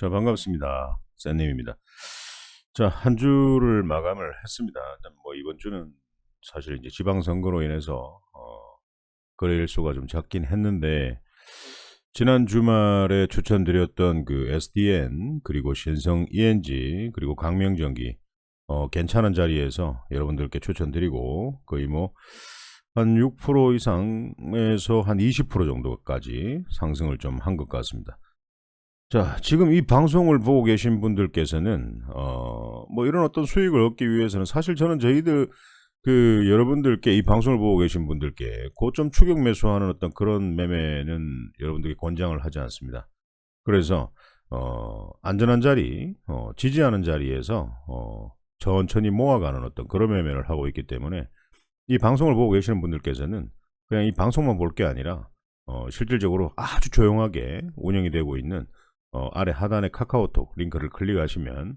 자, 반갑습니다. 샌님입니다. 자, 한 주를 마감을 했습니다. 뭐 이번 주는 사실 이제 지방선거로 인해서 어, 거래일 수가 좀 작긴 했는데 지난 주말에 추천드렸던 그 SDN 그리고 신성 ENG 그리고 강명전기 어, 괜찮은 자리에서 여러분들께 추천드리고 거의 뭐 한 6% 이상에서 한 20% 정도까지 상승을 좀 한 것 같습니다. 자, 지금 이 방송을 보고 계신 분들께서는 어, 뭐 이런 어떤 수익을 얻기 위해서는 사실 저는 저희들 그 여러분들께 이 방송을 보고 계신 분들께 고점 추격 매수하는 어떤 그런 매매는 여러분들께 권장을 하지 않습니다. 그래서 어, 안전한 자리, 어, 지지하는 자리에서 어, 천천히 모아가는 어떤 그런 매매를 하고 있기 때문에 이 방송을 보고 계시는 분들께서는 그냥 이 방송만 볼 게 아니라 어, 실질적으로 아주 조용하게 운영이 되고 있는 어, 아래 하단에 카카오톡 링크를 클릭하시면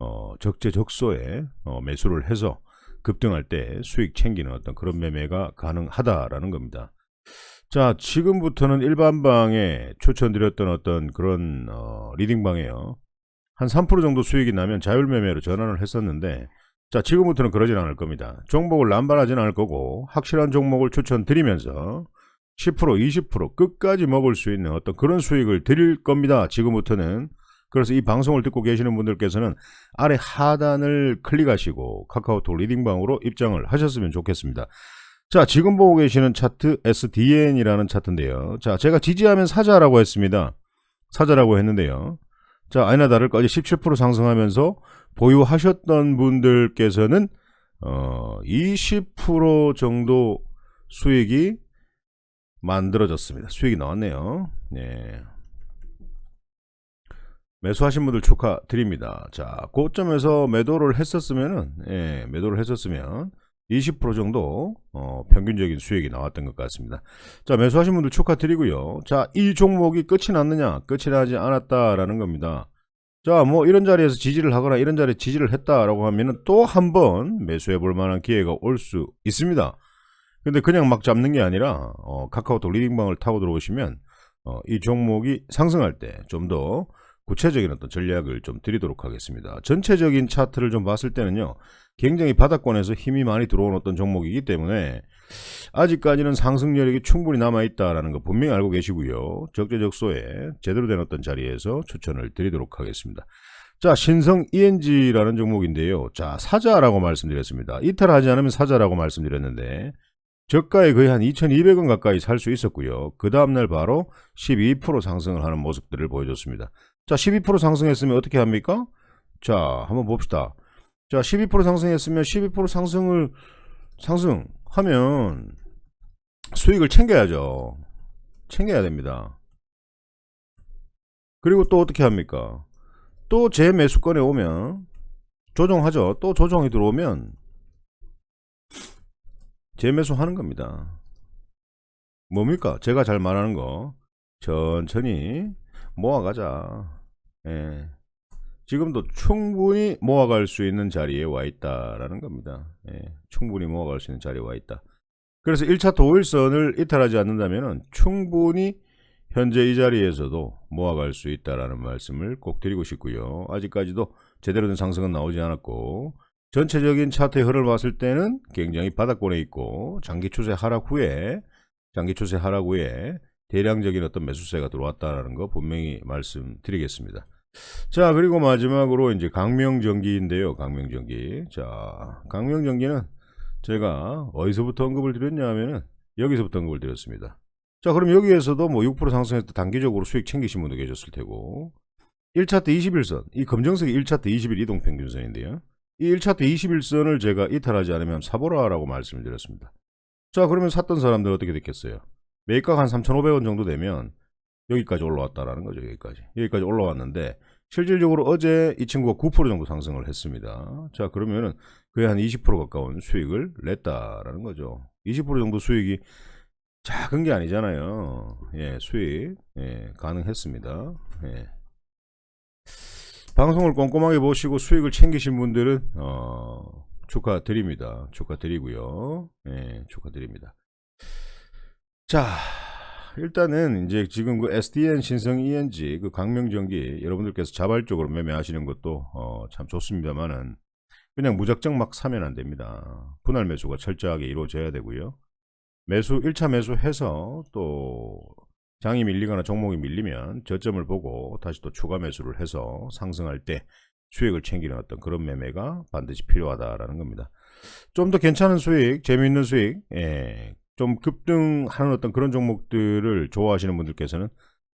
어, 적재적소에 어, 매수를 해서 급등할 때 수익 챙기는 어떤 그런 매매가 가능하다라는 겁니다. 자, 지금부터는 일반방에 추천드렸던 어떤 그런 어, 리딩방에요. 한 3% 정도 수익이 나면 자율매매로 전환을 했었는데 자, 지금부터는 그러진 않을 겁니다. 종목을 남발하진 않을 거고 확실한 종목을 추천드리면서 10% 20% 끝까지 먹을 수 있는 어떤 그런 수익을 드릴 겁니다. 지금부터는 그래서 이 방송을 듣고 계시는 분들께서는 아래 하단을 클릭하시고 카카오톡 리딩방으로 입장을 하셨으면 좋겠습니다. 자, 지금 보고 계시는 차트 SDN이라는 차트인데요. 자, 제가 지지하면 사자라고 했습니다. 사자라고 했는데요. 자, 아니나 다를까 어제 17% 상승하면서 보유하셨던 분들께서는 어, 20% 정도 수익이 만들어졌습니다. 수익이 나왔네요. 네. 매수하신 분들 축하드립니다. 자, 고점에서 매도를 했었으면은, 예, 매도를 했었으면 20% 정도, 어, 평균적인 수익이 나왔던 것 같습니다. 자, 매수하신 분들 축하드리고요. 자, 이 종목이 끝이 났느냐? 끝이 나지 않았다라는 겁니다. 자, 뭐 이런 자리에서 지지를 하거나 이런 자리에 지지를 했다라고 하면은 또 한 번 매수해 볼 만한 기회가 올 수 있습니다. 근데 그냥 막 잡는 게 아니라 어, 카카오톡 리딩방을 타고 들어오시면 어, 이 종목이 상승할 때 좀 더 구체적인 어떤 전략을 좀 드리도록 하겠습니다. 전체적인 차트를 좀 봤을 때는요. 굉장히 바닥권에서 힘이 많이 들어온 어떤 종목이기 때문에 아직까지는 상승 여력이 충분히 남아있다라는 거 분명히 알고 계시고요. 적재적소에 제대로 된 어떤 자리에서 추천을 드리도록 하겠습니다. 자, 신성 ENG라는 종목인데요. 자, 사자라고 말씀드렸습니다. 이탈하지 않으면 사자라고 말씀드렸는데 저가에 거의 한 2,200원 가까이 살 수 있었고요. 그 다음날 바로 12% 상승을 하는 모습들을 보여줬습니다. 자, 12% 상승했으면 어떻게 합니까? 자, 한번 봅시다. 자, 12% 상승했으면 12% 상승을 상승하면 수익을 챙겨야죠. 챙겨야 됩니다. 그리고 또 어떻게 합니까? 또 재매수권에 오면 조정하죠. 또 조정이 들어오면 재매수 하는 겁니다. 뭡니까? 제가 잘 말하는 거 천천히 모아가자. 예. 지금도 충분히 모아갈 수 있는 자리에 와 있다라는 겁니다. 예. 충분히 모아갈 수 있는 자리에 와 있다. 그래서 1차 도일선을 이탈하지 않는다면 충분히 현재 이 자리에서도 모아갈 수 있다라는 말씀을 꼭 드리고 싶고요. 아직까지도 제대로 된 상승은 나오지 않았고 전체적인 차트의 흐름을 봤을 때는 굉장히 바닥권에 있고 장기 추세 하락 후에 장기 추세 하락 후에 대량적인 어떤 매수세가 들어왔다라는 거 분명히 말씀드리겠습니다. 자 그리고 마지막으로 이제 강명전기인데요. 강명전기. 자 강명전기는 제가 어디서부터 언급을 드렸냐 하면은 여기서부터 언급을 드렸습니다. 자 그럼 여기에서도 뭐 6% 상승해서 단기적으로 수익 챙기신 분도 계셨을 테고 1차트 21선 이 검정색이 1차트 20일 이동평균선인데요. 이 1차트 21선을 제가 이탈하지 않으면 사보라라고 말씀을 드렸습니다. 자 그러면 샀던 사람들 어떻게 됐겠어요? 매입가 한 3,500원 정도 되면 여기까지 올라왔다라는 거죠. 여기까지. 여기까지 올라왔는데 실질적으로 어제 이 친구가 9% 정도 상승을 했습니다. 자 그러면은 거의 한 20% 가까운 수익을 냈다라는 거죠. 20% 정도 수익이 작은 게 아니잖아요. 예, 수익 예, 가능했습니다. 예. 방송을 꼼꼼하게 보시고 수익을 챙기신 분들은 어, 축하드립니다. 축하드리고요. 예, 축하드립니다. 자, 일단은 이제 지금 그 SDN 신성 ENG 그 강명전기 여러분들께서 자발적으로 매매하시는 것도 어, 참 좋습니다만은 그냥 무작정 막 사면 안 됩니다. 분할 매수가 철저하게 이루어져야 되고요. 매수 1차 매수해서 또 장이 밀리거나 종목이 밀리면 저점을 보고 다시 또 추가 매수를 해서 상승할 때 수익을 챙기는 어떤 그런 매매가 반드시 필요하다라는 겁니다. 좀 더 괜찮은 수익, 재미있는 수익, 예, 좀 급등하는 어떤 그런 종목들을 좋아하시는 분들께서는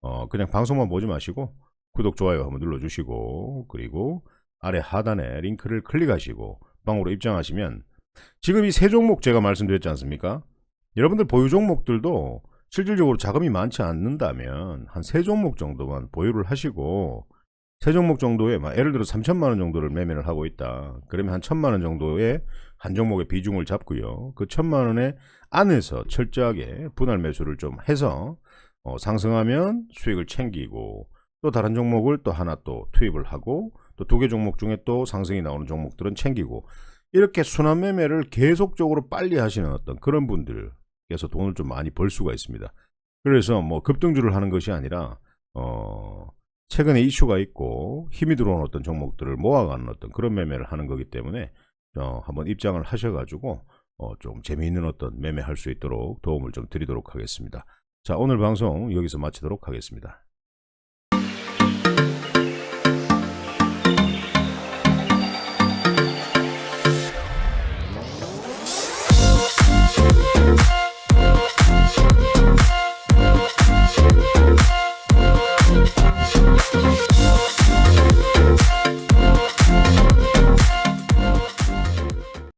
어, 그냥 방송만 보지 마시고 구독, 좋아요 한번 눌러주시고 그리고 아래 하단에 링크를 클릭하시고 방으로 입장하시면 지금 이 세 종목 제가 말씀드렸지 않습니까? 여러분들 보유 종목들도 실질적으로 자금이 많지 않는다면 한 세 종목 정도만 보유를 하시고 세 종목 정도에 막 예를 들어 3천만 원 정도를 매매를 하고 있다. 그러면 한 천만 원 정도의 한 종목의 비중을 잡고요. 그 천만 원의 안에서 철저하게 분할 매수를 좀 해서 어, 상승하면 수익을 챙기고 또 다른 종목을 또 하나 또 투입을 하고 또 두 개 종목 중에 또 상승이 나오는 종목들은 챙기고 이렇게 순환 매매를 계속적으로 빨리 하시는 어떤 그런 분들 께서 돈을 좀 많이 벌 수가 있습니다. 그래서 뭐 급등주를 하는 것이 아니라 어 최근에 이슈가 있고 힘이 들어온 어떤 종목들을 모아가는 어떤 그런 매매를 하는 거기 때문에 어, 한번 입장을 하셔가지고 어, 좀 재미있는 어떤 매매할 수 있도록 도움을 좀 드리도록 하겠습니다. 자 오늘 방송 여기서 마치도록 하겠습니다.